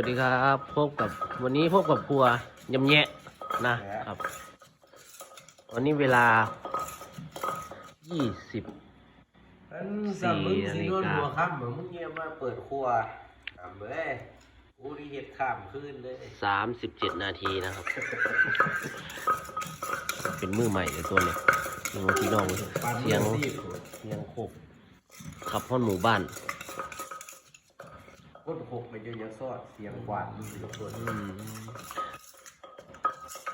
วัสดีครับพบกับวันนี้พบกับครัวยำแยะนะครับ วันนี้เวลา 20 อันสามมึงสิโดนหัวค่ำเหมือนมึงเงียบมาเปิดครัวทำเลยกูนี่เห็ดข้ามขึ้นเลย37 นาทีนะครับ เป็นมือใหม่เลยตัวเนี่ยยังว่าพี่น้องเว้ยปันเสียงที่เสียงโคกขับพ้นหมู่บ้าน ก้นหกมันจะยังซอดเสียงหวานมึงสิทุกคนอืม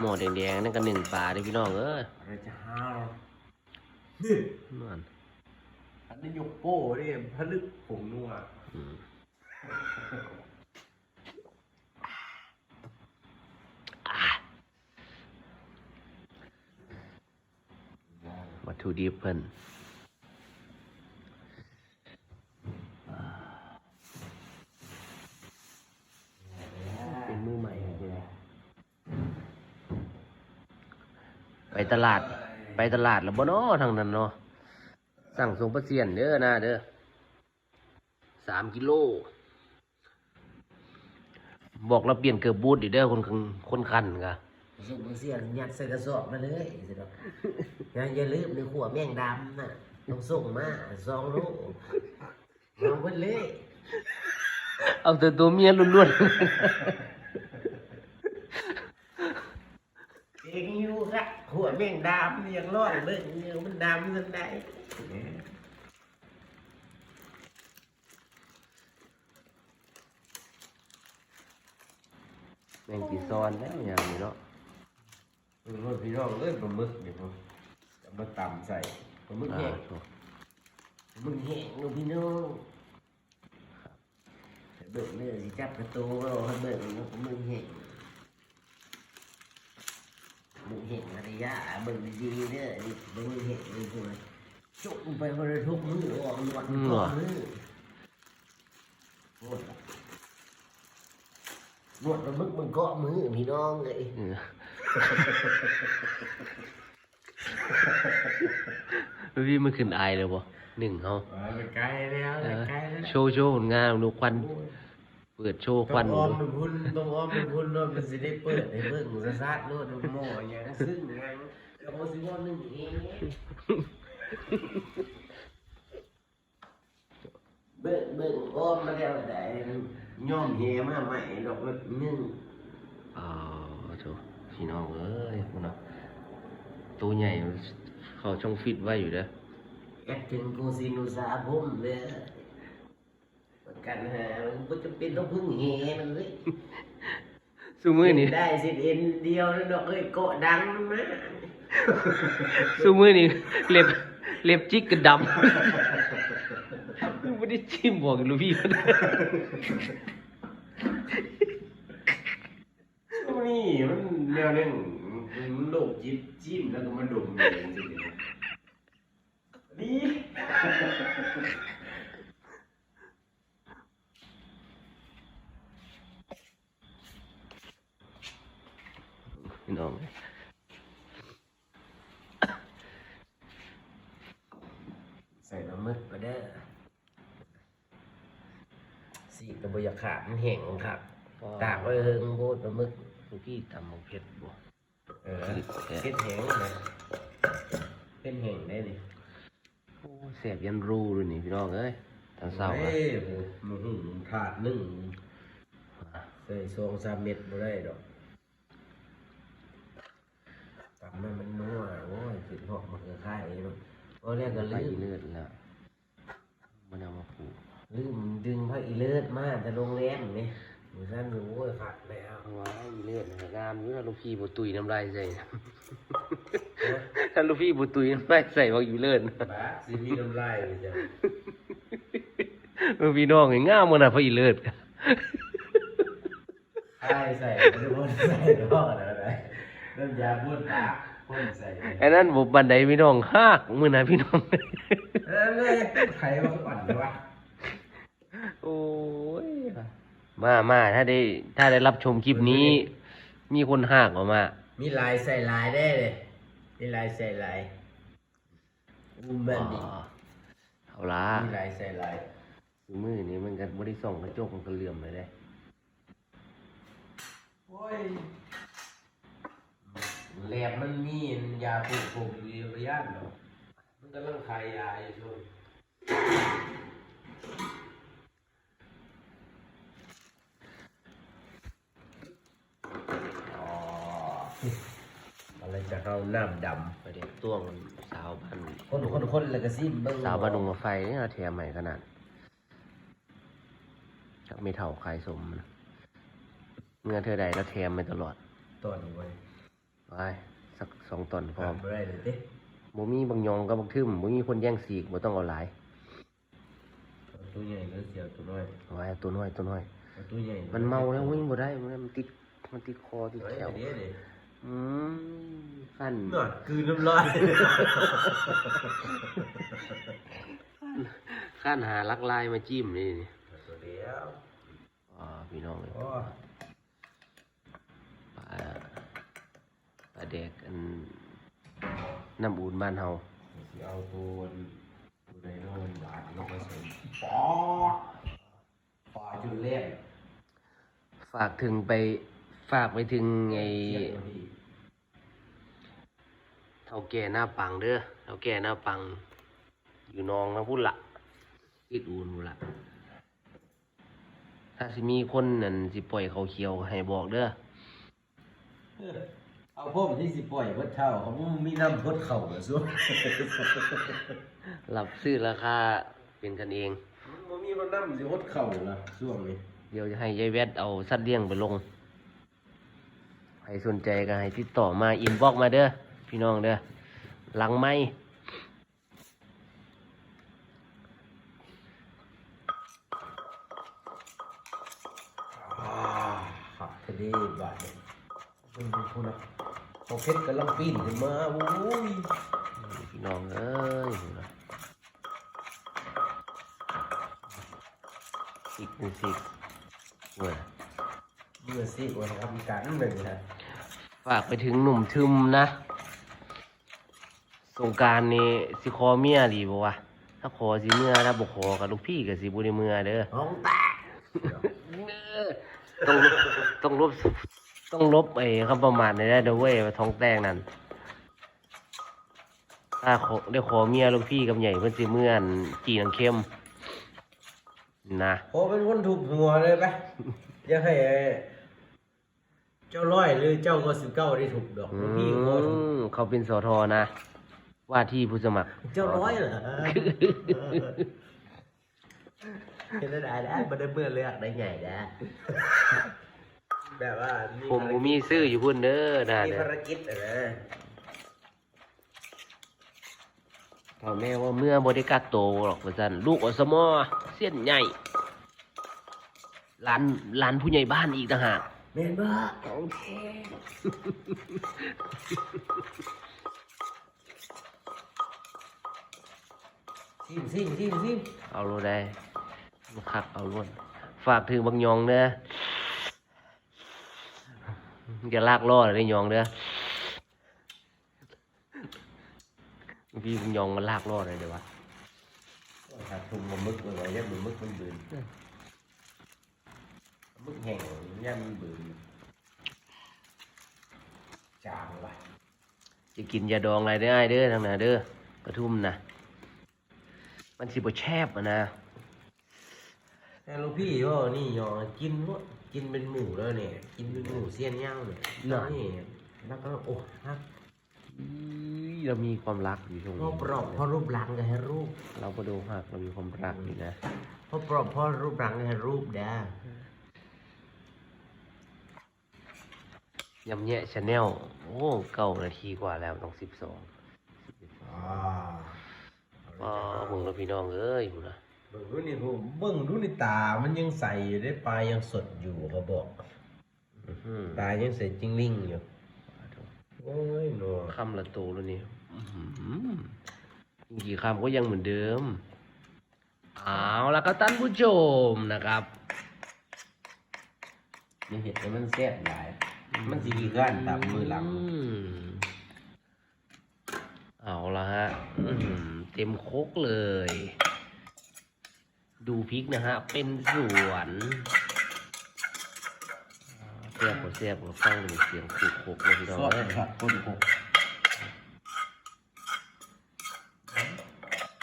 หม้อแดงๆนั่นก็หนึ่งปลาเด้อพี่น้องเอ้ยอะไรจะห้าวนี่นั่นอันนี้ยกโป้นี่พลึกผงนัวอืมอะวัตถุดิบเพิ่นเป็นมือใหม่เลย ไปตลาด ไปตลาดแล้วบ่เนาะทางนั้นเนาะ สั่งส่งประเสียนเด้อนะเด้อสามกิโล บอกเราเปลี่ยนเกือบบูทอีกเด้อคนคันคนคันกะสุกเสียงยัดใส่กระสอบมาเลยสิครับอย่าอย่าลืมในขวแมงดำน่ะต้องส่งมาสองโลลองไปเลย เอาแต่ตัวเมียล้วนเองอยู่ ครับขวแมงดำเรียงร้อยเบิ่งเนื้อมันดำสันได้ๆแมงกีซอนแล้วอย่างนี้เนาะเออพี่น้องเอ้ยปลาหมึกเดี๋ยวผมจะมาตำใส่ปลาหมึกอ่าแห้งโถ่มึงแห้งลูกพี่น้องให้เบิ่งเนื้อสิจับกระตูเราให้เบิ่งแล้วก็มึงแห้ง มึงแห้งอะไรยะเบิ่งดีๆเด้อนี่เบิ่งมึงแห้งเลยพวกนั้นจุกไปคนละทุกมือออกหนวดก่อนมือโอ้ยหนวดมันมึกมันเกาะมือพี่น้องเลยเออพี่มันขึ้นอายเลยบ่หนึ่งเขาไปไกลแล้วเออไกลแล้วโชว์โชว์ผลงานดูควัน เปิดโชว์คต้วัอนงอ้อมดูเป็นพุ่นต้องอ้อมเป็นพุ่นโน่นมันสิได้เปิดให้เบิ่งซะซาดโน่นหม้ออย่างนั้นซึ่งไงก็บ่สิว่าหนึงเองเบิ่งเบิ่งอ้อมมาแล้วได้ย่อมแหมาใหม่ดอกละหนึงอ๋อโถพี่น้องเอ้ยคุณเนาะตัวใหญ่เขาช่องฟิตไว้อยู่เด้อแอดถึงกูสินุสาผมเลยประ กันหามันบ่จำเป็นต้องพึ่งแหมันเลยซูมือนี่ได้สิเอ็นเดียวแล้วดอกเอ้ยเกาะดังมันมาซูมือนี่เล็บเล็บจิกกระดำไม่ได้จิ้มบอกลูกพี่มันช่วงนี้มันแนวหนึงมันโลกจิตจิ้มแล้วก็มาดมเองจริงๆนี่ พี่น้อง ใส่น้ำมึกก็ได้สีกระบอยาก ขาดมันแห้งครับตากไว้เฮิงโบดปลาหมึกลูกพี่ตำหมกเผ็ดบ่เออเส้นแห้งนะเส้นแห้งได้ดิโอ้แสบยันรูเลยนี่พี่น้องเอ้ยทางเศร้าเฮ้อะยโหมันหึงถาดหนึ่งใส่สองสามเม็ดบ่ได้ดอกตำให้มันนัวโอ้ยขึ้นหอกมันก็ค่ายเนาะโอ้เรียกก็ไปลืมเลือดแล้วมันเอามาผูก ลืมดึงพระอีเลิศมาแต่โรงแรมนี่มือสั้นโอ้ยขาดแล้วเอาไว้อีเลือดงามอยู่นะลูกพี่บุตุยน้ำลายใส่ถ้าลูกพี่บุตุยน้ำลายใส่บอกอยู่เลือดบ้าสิมีน้ำลายเลยจ้ะเออพี่น้องไงง่ามมันอะพออีเลือดใช่ใส่ไม่ได้พ่นใส่ดอกอะไรน้ำยาพ่นปากพ่นใส่ไอ้นั่นผมบันไดพี่น้องฮากมือนะพี่น้องเออเลยใครมาปั่นเลยวะ โอ้ย มามาถ้าได้ถ้าได้รับชมคลิปนี้ มีคนหากออกมา มีลายใส่ลายได้เลย มีลายใส่ลายอุ้มแม่นดิอ๋อเอาละมีลายใส่ลายมือนี้มันกันบริส่องกระจกมันก็เหลื่อมเลยได้ยแหลบมันมียาปลูกปลูกอยู่ระยะเนาะมันกำลังขายยาอยู่ช่วง อะไรจะเข้าน้ำดไปเด็กต้วงสาวบ้านำคนคนคนแล้วก็ซิมเบิ้งสาวบ้านดงมาไฟนี่เราแถมใหม่ขนาดจักไม่เท่าใครสมนะเงินเธอใดแล้วแถมไปตลอดตอนไว้ไปสักสองตอนพพอร้อมได้เลยเด้บ่มีบางยองกับบักทึมบ่มีคนแย่งสีกบ่ต้องเอาหลายเอาตัวใหญ่ก็เสียวตัวน้อยเอาไว้ตัวน้อยตัวน้อย เอาตัวใหญ่มันเมาแล้ววิ่งบ่ได้มันติดมันติดคอติดเดี๋ยวแขวเดี๋ยวเดี๋ยว อืมขั้นนอดคืนน้ำลายขั้นหาลักลายมาจิ้มนี่นี่ตัวเดียวอ๋อพี่น้องเลยโอ้ปลาปลาแดกอันน้ำอุ่นบ้านเฮาสิเอาตัวตัวไดโนมันหวานลงผสมปอปอจุดเล่นฝากถึงไป ฝากไปถึงไอ้เทียบตัวนี้เท่าแก่หน้าปังเด้อเท่าแก่หน้าปัง อยู่หนองนะพุ่นละติดอุ่นพุ่นละถ้าสิมีคนนั่นสิปล่อยเขาเขียวให้บอกเด้อเอาพวกที่สิปล่อยเพิ่เท่าเขาบ่มีน้ำพดเข่าเหรอซุรับซื้อราคาเป็นกันเองมันมีมันน้ำสิฮดเข่าละช่วงนี้ เดี๋ยวจะให้ยายแวดเอาสัตว์เลี้ยงไปลง ใครสนใจก็ให้ติดต่อมาอินบ็อกมาเด้อพี่น้องเด้อหลังไม่อ่าขับคดีบาดเนี่ยดูดูพูดนะเขาเพชรกำลังปีนขึ้นมาโอ้ยพี่น้องเอ้ยสิกเป็นสิกเว้ยเมื่อสิวันทำกันหนึ่งนะ ฝากไปถึงหนุ่มทึมนะสงกรารนี่สิคอเมียดีบ่วะถ้าขอสิเมื่อถ้าบ่ขอกับลูกพี่กับสิบุได้เมื่อเด้อห้องแตกต้องลบต้องลบต้องลบไอ้คำประมาทในได้เด้อเว้ยว่าท้องแตกนั่นถ้าขอได้ขอเมียลูกพี่กับใหญ่เพิ่นสิเมื่อนจีนังเข้มนะโอ้เป็นคนถูกหัวเลยไปอยังให้ไอ้เจ้าร้อยหรือเจ้าก็สิบเก้าได้ถูกดอกอืพี่ก็ถูกมเขาเป็นสอทอนะ ว่าที่ผู้สมัคร เจ้าร้อยเหรอเห็นได้ได้มาได้เมื่อเลือกได้ไงนะแบบว่าผมบ่มีซื้ออยู่พุ่นเด้อนะมีเด้อภารกิจอะนะพ่อแม่ว่าเมื่อบริกักโตหรอกว่าซั่นลูกอสมอเส้นใหญ่หลานหลานผู้ใหญ่บ้านอีกต่างหาก เมนบ้าของแท้ซิมซิมซิมซิมเอาโลดได้มาคักเอาล้วนฝากถึงบางยองเด้ออย่าลากล่อเลยได้ยองเด้อพี่บางยองมันลากล่อเลยเดี๋ยววะถ้าทุ่มมันมึกมันไว้เนี่ยมันมึกมันบืน มึกแห้งเนี่ยมันบืนจางว่ะจะกินยาดองอะไรได้เด้อทางไหนาเด้อกระทุ่มนะมันสิบ่แชบอะนะแต่ลูกพี่ว่านี่ยอกินวะกินเป็นหมูแล้วเนี่ย กินเป็นหมูเสี้ยนย่างเนี่ยแล้วนี่แล้วก็โอ้ฮักอีเรามีความรักอยู่ตรงพ่อนี้ปรอบพ่อรูปรังก็ให้รูป เราก็ดูหักเรามีความรักอยู่นะพ่อปรอบพ่อรูปรังก็ให้รูปด้า ยำแยะชาแนลโอ้เก้านาทีกว่าแล้วต้องสิบสองอ่าอ๋อมึงแล้วพี่น้องเอ้ยมึงนะเบิ่งดูนี่ผมเบิ่งดูนี่ตา มันยังใสอยู่ได้ปลายังสดอยู่เขาบอกอื้อหือตายังใสจิ้งลิ่งอยู่โอ้ยหนัวคำละโตแล้วนี่อื้อหืออีกกี่คำก็ยังเหมือนเดิมเอาแล้วก็ท่านผู้ชมนะครับยังเห็นแต่มันแซ่บหลาย มันสีกี่ก้านตามมือหลังอืมเอาละฮะอื้อหือเต็มโคกเลย ดูพริกนะฮะ เป็นสวนอ่าเต็สียบบ่เสียบก็ฟังเป็นเสียงขูกขกเลยพี่น้องซอสเอ้ยผัดคนหก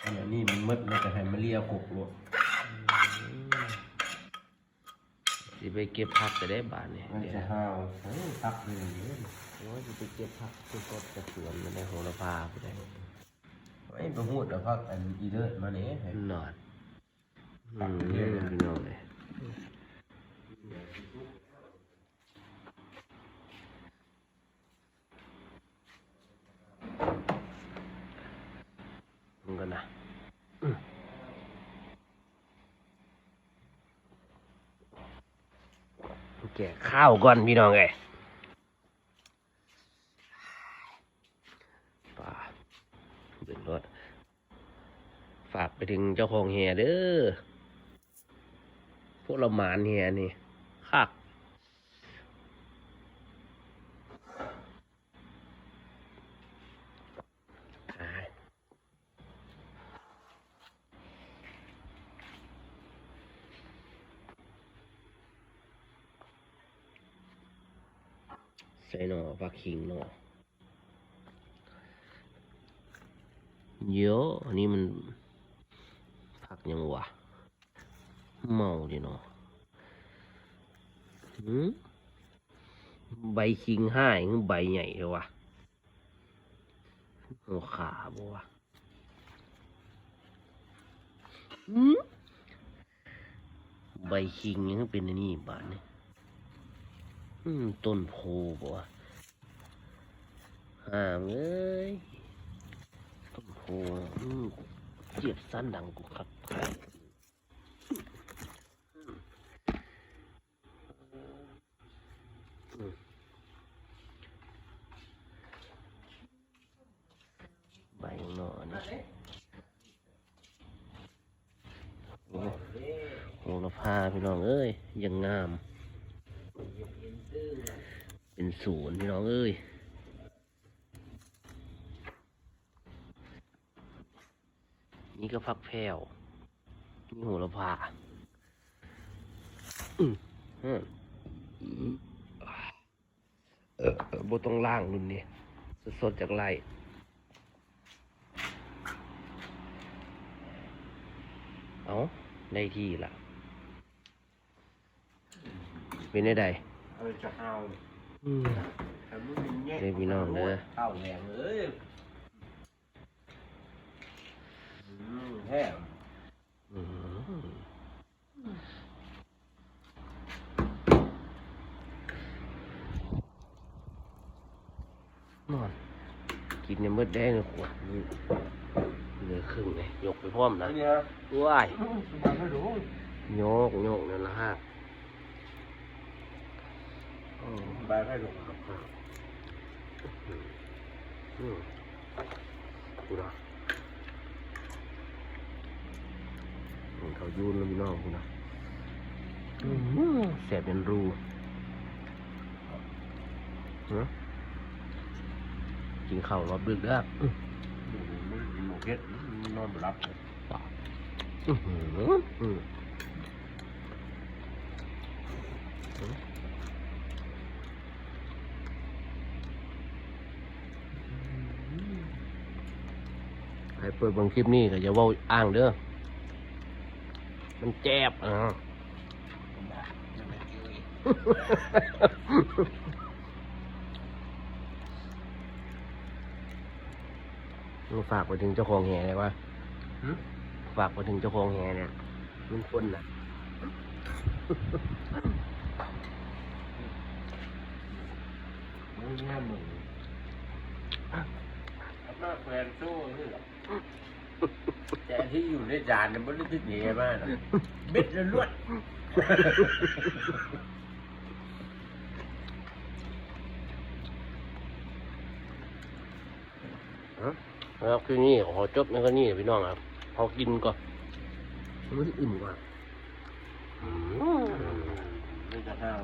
อันนี้มันมืดมันจะให้มันเลียหกโล สิไปเก็บผักจะได้บาทนี่มันเดี๋ยวจะห้าวเฮ้ยพักเลยนี่ว่าสิไปเก็บผักที่ต้นกระสวนมาในโหระพาไปได้ไอ้ประหูดแล้วพักอันอีเลิศมาเนี่ยให้นอนผัอืกมเรื่อยๆนะพี่น้องเลยมันก็นะอืมแก่ข้าวก่อนพี่น้องไงป่าเป็นรถฝากไปถึงเจ้าของแฮเด้อพวกเราหมานเฮียนี่คักอ่า ใส่หน่อปลาคิงหน่อเยอะอันนี้มันผักยังวะเมาดิเนาะหืมใบคิงห้ายใบใหญ่เลยวะหัวขาบ่วะหืมใบคิงยังเป็นอันนี่บาดนี่ย อืมต้นโพบ่วะห้ามเอ้ยต้นโพอืมเจียบสั้นดังกูครับใบหน่อนี่โอ้โหระพาพี่น้องเอ้ยยังงาม เป็นศูนย์พี่น้องเอ้ยนี่ก็พักแพรวนี่โหระพาอืมอืมเออบต้องล่างรุ่นนี้สดๆจากไร่เอาได้ที่ละเป็นได้ใด เอาจะห้าวอืมแต่มึงเป็นแง่เด้อพี่น้องเด้อข้าวแรงเลยอืมแท้อืมนอนกินเนี่ยมืดแดงเลยขวดนี่เหลือครึ่งเลยยกไปพร้อมนะอันนี้ฮะว้ายมาให้ดูโยกโยกนั่นละฮะ อืมใบให้ดูครับอืมกูนะอืมเขายูนแล้วพี่น้องกูนะอืมแสบเป็นรูฮะกินข้าวรอบดึกเด้ออื้อมึงกินหมูเก็ดนอนไม่หลับเลยอื้อหืออืม เปิดบางคลิปนี้ก็อย่าเว่าอ้างเด้อ มันแจบอะมึงฝากไปถึงเจ้าของแห่เลยว่าหึฝากไปถึงเจ้าของแห่เนี่ย มันคนน่ะมึงแง่มึง มากแฟนโซ่นี่หรอแต่ที่อยู่ในจานเนี่ยมันไม่ได้เหนียวมากนะเบ็ดแล้วลวดแล้วคือนี่ขอจบนั่นก็นี่พี่น้องครับพอกินก่อนมันจะอิ่มกว่าอืมนี่จะห้าว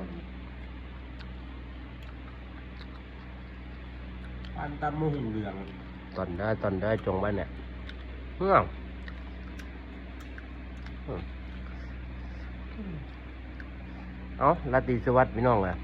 ปันตำมะหุ่งเหลือง ตอนได้ตอนได้จงบ้านเนี่ยเฮ้ยเอาลาตีสวัสดิ์พี่น้องอะ